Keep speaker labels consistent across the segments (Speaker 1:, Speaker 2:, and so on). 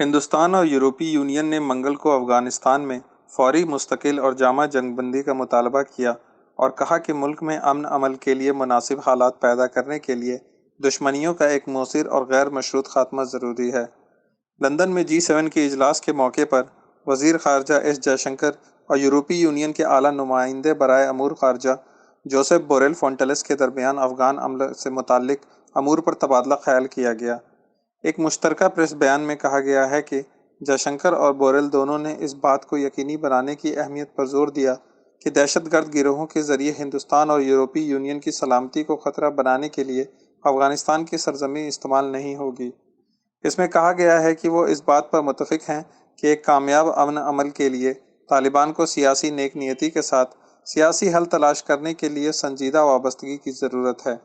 Speaker 1: हिंदुस्तान और यूरोपीय यूनियन ने मंगल को अफ़गानिस्तान में फौरी मुस्तकिल और जामा जंगबंदी का मुतालबा किया और कहा कि मुल्क में अमन अमल के लिए मुनासिब हालात पैदा करने के लिए दुश्मनियों का एक मौसर और गैर मशरूत खात्मा ज़रूरी है। लंदन में जी सेवन के इजलास के मौके पर वज़ीर खारजा एस जयशंकर और यूरोपीय यूनियन के आला नुमाइंदे बरए अमूर खारजा जोसेफ बोरेल फोंटलेस के दरमियान अफगान अमल से मुतक अमूर पर तबादला ख्याल किया गया। एक मुश्तरका प्रेस बयान में कहा गया है कि जयशंकर और बोरेल दोनों ने इस बात को यकीनी बनाने की अहमियत पर ज़ोर दिया कि दहशत गर्द गिरोहों के ज़रिए हिंदुस्तान और यूरोपीय यूनियन की सलामती को ख़तरा बनाने के लिए अफ़गानिस्तान की सरजमी इस्तेमाल नहीं होगी। इसमें कहा गया है कि वो इस बात पर मुतफिक हैं कि एक कामयाब अमन अमल के लिए, तालिबान को सियासी नेक नीयति के साथ सियासी हल तलाश करने के लिए संजीदा वाबस्तगी की ज़रूरत है।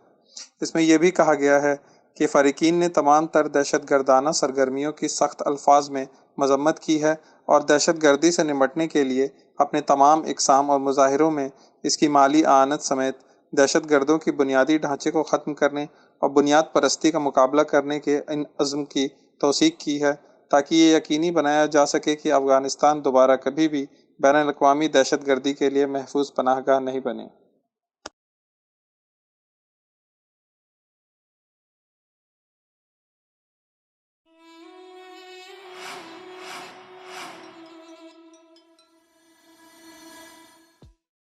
Speaker 1: इसमें यह भी कहा गया है कि फ़रीकीन ने तमाम तर दहशत गर्दाना सरगर्मियों की सख्त अल्फाज में मजम्मत की है और दहशत गर्दी से निमटने के लिए अपने तमाम इकसाम और मुजाहरों में इसकी माली आनत समेत दहशत गर्दों की बुनियादी ढांचे को ख़त्म करने और बुनियाद परस्ती का मुकाबला करने के इन अज़म की तोसीक की है, ताकि ये यकीनी बनाया जा सके कि अफ़गानिस्तान दोबारा कभी भी बैन अवी दहशत गर्दी के लिए महफूज पनाहगाह नहीं बने।